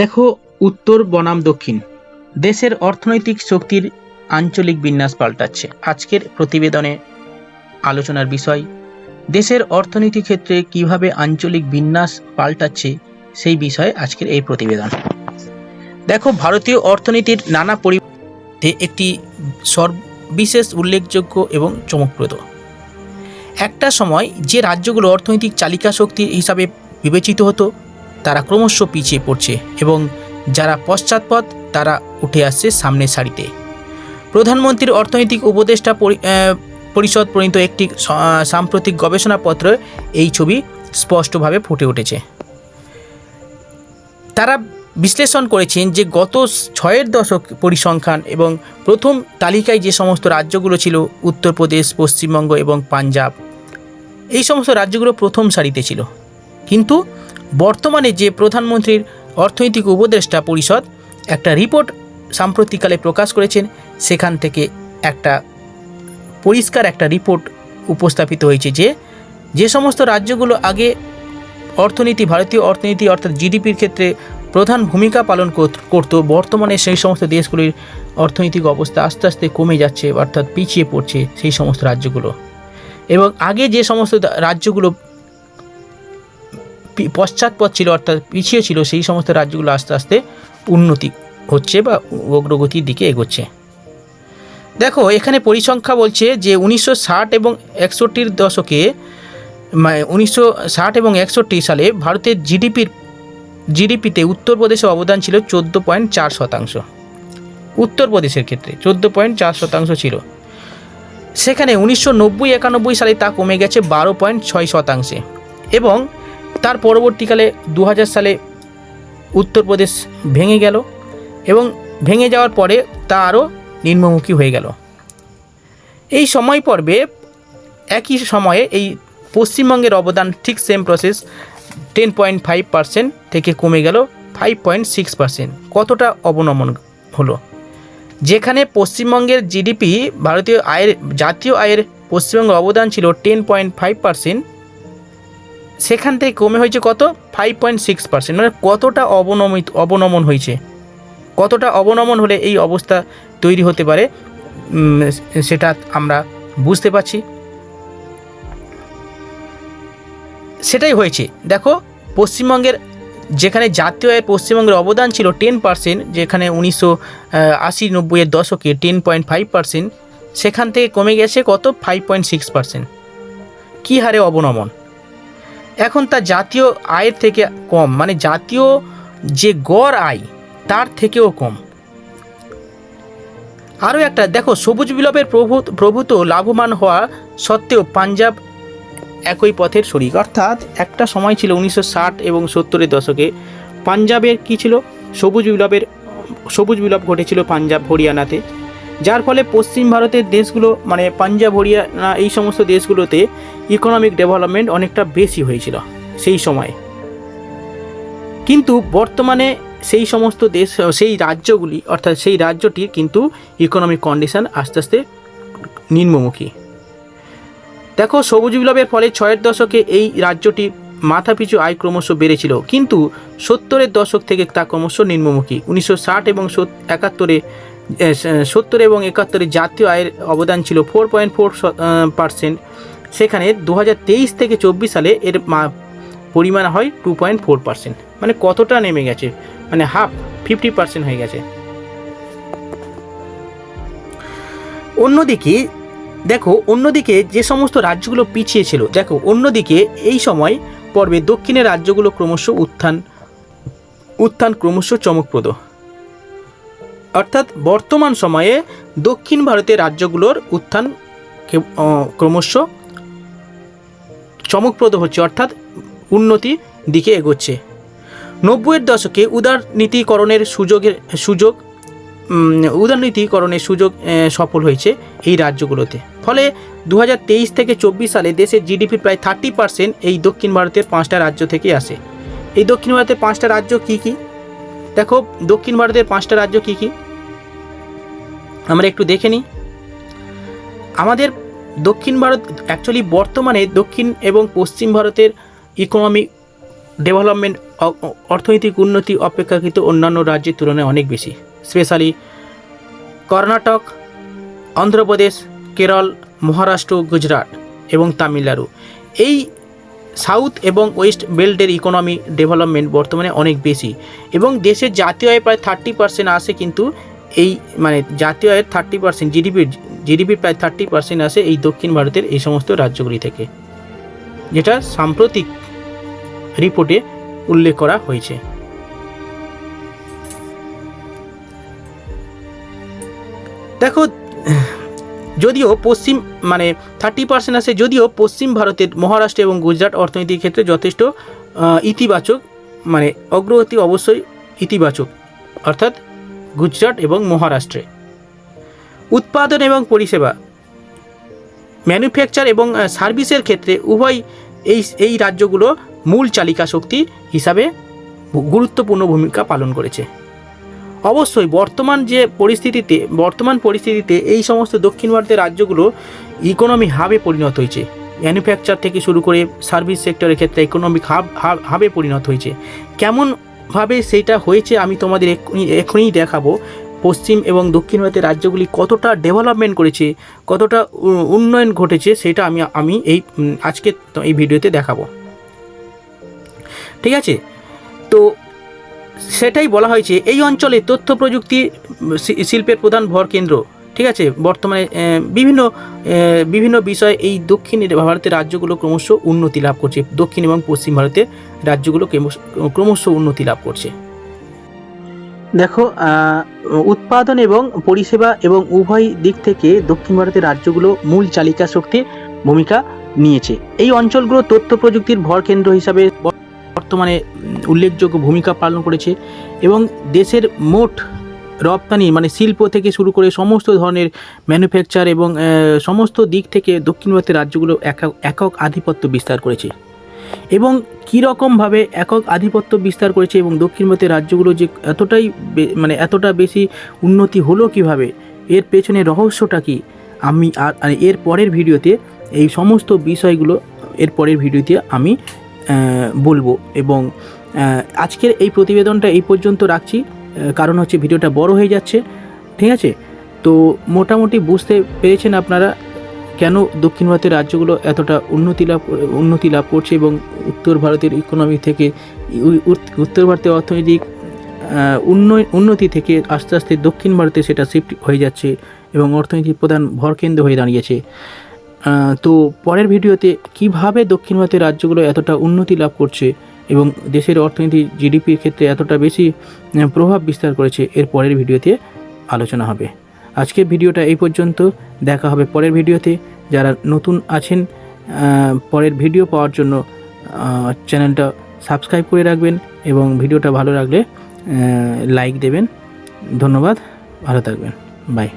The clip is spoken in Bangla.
দেখো উত্তর বনাম দক্ষিণ। দেশের অর্থনৈতিক শক্তির আঞ্চলিক বিন্যাস পাল্টাচ্ছে। আজকের প্রতিবেদনে আলোচনার বিষয়, দেশের অর্থনীতি ক্ষেত্রে কীভাবে আঞ্চলিক বিন্যাস পাল্টাচ্ছে সেই বিষয়ে আজকের এই প্রতিবেদন। দেখো, ভারতীয় অর্থনীতির নানা পরিবর্তে একটি সর্ববিশেষ উল্লেখযোগ্য এবং চমকপ্রদ। একটা সময় যে রাজ্যগুলো অর্থনৈতিক চালিকা শক্তি হিসাবে বিবেচিত হতো তারা ক্রমশ পিছিয়ে পড়ছে এবং যারা পশ্চাৎপদ, তারা উঠে আসছে সামনের সারিতে। প্রধানমন্ত্রীর অর্থনৈতিক উপদেষ্টা পরি- পরিষদ প্রণীত একটি সাম্প্রতিক গবেষণাপত্র এই ছবি স্পষ্টভাবে ফুটে উঠেছে। তারা বিশ্লেষণ করেছেন যে গত ছয়ের দশক পরিসংখ্যান এবং প্রথম তালিকায় যে সমস্ত রাজ্যগুলো ছিল, উত্তরপ্রদেশ, পশ্চিমবঙ্গ এবং পাঞ্জাব, এই সমস্ত রাজ্যগুলো প্রথম সারিতে ছিল। কিন্তু বর্তমানে যে প্রধানমন্ত্রীর অর্থনৈতিক উপদেষ্টা পরিষদ একটা রিপোর্ট সাম্প্রতিককালে প্রকাশ করেছেন, সেখান থেকে একটা পরিষ্কার একটা রিপোর্ট উপস্থাপিত হয়েছে যে যে সমস্ত রাজ্যগুলো আগে অর্থনীতি, ভারতীয় অর্থনীতি অর্থাৎ জিডিপির ক্ষেত্রে প্রধান ভূমিকা পালন কর- করতো, বর্তমানে সেই সমস্ত দেশগুলির অর্থনৈতিক অবস্থা আস্তে আস্তে কমে যাচ্ছে, অর্থাৎ পিছিয়ে পড়ছে সেই সমস্ত রাজ্যগুলো। এবং আগে যে সমস্ত রাজ্যগুলো পশ্চাৎপদ ছিল, অর্থাৎ পিছিয়ে ছিল, সেই সমস্ত রাজ্যগুলো আস্তে আস্তে উন্নতি হচ্ছে বা অগ্রগতির দিকে এগোচ্ছে। দেখো, এখানে পরিসংখ্যা বলছে যে উনিশশো ষাট এবং একষট্টির দশকে উনিশশো ষাট এবং একষট্টি সালে ভারতের জিডিপির, জিডিপিতে উত্তরপ্রদেশের অবদান ছিল চোদ্দ পয়েন্ট চার শতাংশ। উত্তরপ্রদেশের ক্ষেত্রে চোদ্দ পয়েন্ট চার শতাংশ ছিল। সেখানে উনিশশো নব্বই একানব্বই সালে তা কমে গেছে বারো পয়েন্ট ছয় শতাংশে এবং তার পরবর্তীকালে দু হাজার সালে উত্তরপ্রদেশ ভেঙে গেল এবং ভেঙে যাওয়ার পরে তা আরও নিম্নমুখী হয়ে গেল। এই সময় পর্বে একই সময়ে এই পশ্চিমবঙ্গের অবদান ঠিক same process ten point five percent থেকে কমে গেল ফাইভ পয়েন্ট সিক্স পার্সেন্ট কতটা অবনমন হলো? যেখানে পশ্চিমবঙ্গের জিডিপি ভারতীয় আয়ের, জাতীয় আয়ের পশ্চিমবঙ্গের অবদান ছিল টেন পয়েন্ট ফাইভ পার্সেন্ট সেখান থেকে কমে হয়েছে কত? ফাইভ পয়েন্ট সিক্স পার্সেন্ট মানে কতটা অবনমিত, অবনমন হয়েছে? কতটা অবনমন হলে এই অবস্থা তৈরি হতে পারে? সেটা আমরা বুঝতে পারছি। সেটাই হয়েছে। দেখো, পশ্চিমবঙ্গের যেখানে জাতীয় আয়ের পশ্চিমবঙ্গের অবদান ছিল টেন পার্সেন্ট যেখানে উনিশশো আশি নব্বইয়ের দশকে টেন পয়েন্ট ফাইভ পার্সেন্ট সেখান থেকে কমে গেছে কত? ফাইভ পয়েন্ট সিক্স পার্সেন্ট কী হারে অবনমন? এখন তা জাতীয় আয়ের থেকে কম মানে জাতীয় যে গড় আয়, তার থেকেও কম। আরও একটা, দেখো, সবুজ বিপ্লবের প্রভু প্রভূত লাভবান হওয়া সত্ত্বেও পাঞ্জাব একই পথের শরিক। অর্থাৎ একটা সময় ছিল উনিশশো ষাট এবং সত্তরের দশকে পাঞ্জাবের কি ছিল? সবুজ বিপ্লবের সবুজ বিপ্লব ঘটেছিল পাঞ্জাব, হরিয়ানাতে। যার ফলে পশ্চিম ভারতের দেশগুলো মানে পাঞ্জাব, হরিয়ানা, এই সমস্ত দেশগুলোতে ইকোনমিক ডেভেলপমেন্ট অনেকটা বেশি হয়েছিল সেই সময়ে। কিন্তু বর্তমানে সেই সমস্ত দেশ, সেই রাজ্যগুলি, অর্থাৎ সেই রাজ্যটির কিন্তু ইকোনমিক কন্ডিশন আস্তে আস্তে নিম্নমুখী। দেখো, সবুজ বিপ্লবের ফলে ছয়ের দশকে এই রাজ্যটি মাথাপিছু আয় ক্রমশ বেড়েছিল, কিন্তু সত্তরের দশক থেকে তা ক্রমশ নিম্নমুখী। উনিশশো ষাট এবং একাত্তরে সত্তর এবং একাত্তরে জাতীয় আয়ের অবদান ছিল ফোর পয়েন্ট ফোর পার্সেন্ট সেখানে দু থেকে চব্বিশ সালে এর পরিমাণ হয় টু পয়েন্ট ফোর পার্সেন্ট মানে কতটা নেমে গেছে? মানে হাফ ফিফটি পার্সেন্ট হয়ে গেছে। অন্যদিকে, দেখো, অন্যদিকে যে সমস্ত রাজ্যগুলো পিছিয়ে ছিল, দেখো, অন্যদিকে এই সময় পর্বে দক্ষিণের রাজ্যগুলো ক্রমশ উত্থান উত্থান ক্রমশ চমকপ্রদ। অর্থাৎ বর্তমান সময়ে দক্ষিণ ভারতের রাজ্যগুলোর উত্থান ক্রমশ চমকপ্রদ হচ্ছে, অর্থাৎ উন্নতি দিকে এগোচ্ছে। নব্বইয়ের দশকে উদারনীতিকরণের সুযোগের, সুযোগ উদারনীতিকরণের সুযোগ সফল হয়েছে এই রাজ্যগুলোতে। ফলে দু হাজার তেইশ থেকে চব্বিশ সালে দেশের জিডিপি প্রায় থার্টি পার্সেন্ট এই দক্ষিণ ভারতের পাঁচটা রাজ্য থেকে আসে। এই দক্ষিণ ভারতের পাঁচটা রাজ্য কি কি? দেখো, দক্ষিণ ভারতের পাঁচটা রাজ্য কি কি? আমরা একটু দেখে নিই। আমাদের দক্ষিণ ভারত অ্যাকচুয়ালি বর্তমানে দক্ষিণ এবং পশ্চিম ভারতের ইকোনমিক ডেভেলপমেন্ট অর্থনৈতিক উন্নতি অপেক্ষাকৃত অন্যান্য রাজ্যের তুলনায় অনেক বেশি। স্পেশালি কর্ণাটক, অন্ধ্রপ্রদেশ, কেরল, মহারাষ্ট্র, গুজরাট এবং তামিলনাড়ু। এই সাউথ এবং ওয়েস্ট বেল্টের ইকোনমি ডেভেলপমেন্ট বর্তমানে অনেক বেশি এবং দেশের জাতীয় আয় প্রায় থার্টি পার্সেন্ট আসে কিন্তু এই মানে জাতীয় আয়ের থার্টি পার্সেন্ট জিডিপির জিডিপির প্রায় থার্টি পার্সেন্ট আসে এই দক্ষিণ ভারতের এই সমস্ত রাজ্যগুলি থেকে, যেটা সাম্প্রতিক রিপোর্টে উল্লেখ করা হয়েছে। দেখো, যদিও পশ্চিম মানে থার্টি পার্সেন্ট আসে, যদিও পশ্চিম ভারতের মহারাষ্ট্র এবং গুজরাট অর্থনীতির ক্ষেত্রে যথেষ্ট ইতিবাচক মানে অগ্রগতি অবশ্যই ইতিবাচক, অর্থাৎ গুজরাট এবং মহারাষ্ট্রে। উৎপাদন এবং পরিষেবা ম্যানুফ্যাকচার এবং সার্ভিসের ক্ষেত্রে উভয় এই এই রাজ্যগুলো মূল চালিকা শক্তি হিসাবে গুরুত্বপূর্ণ ভূমিকা পালন করেছে। অবশ্যই বর্তমান যে পরিস্থিতিতে, বর্তমান পরিস্থিতিতে এই সমস্ত দক্ষিণ ভারতের রাজ্যগুলো ইকোনমি হাবে পরিণত হয়েছে। ম্যানুফ্যাকচার থেকে শুরু করে সার্ভিস সেক্টরের ক্ষেত্রে ইকোনমিক হাব হাব- পরিণত হয়েছে। কেমনভাবে সেইটা হয়েছে, আমি তোমাদের এখনই দেখাবো। পশ্চিম এবং দক্ষিণ ভারতের রাজ্যগুলি কতটা ডেভেলপমেন্ট করেছে, কতটা উন্নয়ন ঘটেছে, সেটা আমি আমি এই আজকে এই ভিডিওতে দেখাবো। ঠিক আছে? তো সেটাই বলা হয়েছে, এই অঞ্চলে তথ্য প্রযুক্তি শিল্পের প্রধান ভর কেন্দ্র। ঠিক আছে? বর্তমানে বিভিন্ন বিভিন্ন বিষয়ে এই দক্ষিণ ভারতের রাজ্যগুলো ক্রমশ উন্নতি লাভ করছে। দক্ষিণ এবং পশ্চিম ভারতের রাজ্যগুলো ক্রমশ- উন্নতি লাভ করছে। দেখো উৎপাদন এবং পরিষেবা এবং উভয় দিক থেকে দক্ষিণ ভারতের রাজ্যগুলো মূল চালিকা শক্তির ভূমিকা নিয়েছে। এই অঞ্চলগুলো তথ্য প্রযুক্তির ভর কেন্দ্র হিসাবে বর্তমানে উল্লেখযোগ্য ভূমিকা পালন করেছে এবং দেশের মোট রপ্তানি মানে শিল্প থেকে শুরু করে সমস্ত ধরনের ম্যানুফ্যাকচার এবং সমস্ত দিক থেকে দক্ষিণ ভারতের রাজ্যগুলো একক একক আধিপত্য বিস্তার করেছে। এবং কীরকমভাবে একক আধিপত্য বিস্তার করেছে এবং দক্ষিণ ভারতের রাজ্যগুলো যে এতটাই মানে এতটা বেশি উন্নতি হলো কীভাবে, এর পেছনে রহস্যটা কি? আমি আর এর পরের ভিডিওতে এই সমস্ত বিষয়গুলো, এর পরের ভিডিওতে আমি বলব এবং আজকের এই প্রতিবেদনটা এই পর্যন্ত রাখছি। কারণ হচ্ছে ভিডিওটা বড় হয়ে যাচ্ছে। ঠিক আছে? তো মোটামুটি বুঝতে পেরেছেন আপনারা কেন দক্ষিণ ভারতের রাজ্যগুলো এতটা উন্নতি লাভ উন্নতি লাভ করছে এবং উত্তর ভারতের ইকোনমি থেকে উত্তর ভারতের অর্থনৈতিক আহ, উন্নয় উন্নতি থেকে আস্তে আস্তে দক্ষিণ ভারতে সেটা শিফট হয়ে যাচ্ছে এবং অর্থনৈতিক প্রধান ভরকেন্দ্র হয়ে দাঁড়িয়েছে। তো পরের ভিডিওতে কীভাবে দক্ষিণ ভারতের রাজ্যগুলো এতটা উন্নতি লাভ করছে এবং দেশের অর্থনীতি জিডিপির ক্ষেত্রে এতটা বেশি প্রভাব বিস্তার করেছে, এর পরের ভিডিওতে আলোচনা হবে। আজকের ভিডিওটা এই পর্যন্ত। দেখা হবে পরের ভিডিওতে। যারা নতুন আছেন পরের ভিডিও পাওয়ার জন্য চ্যানেলটা সাবস্ক্রাইব করে রাখবেন এবং ভিডিওটা ভালো লাগলে লাইক দেবেন। ধন্যবাদ। ভালো থাকবেন। বাই।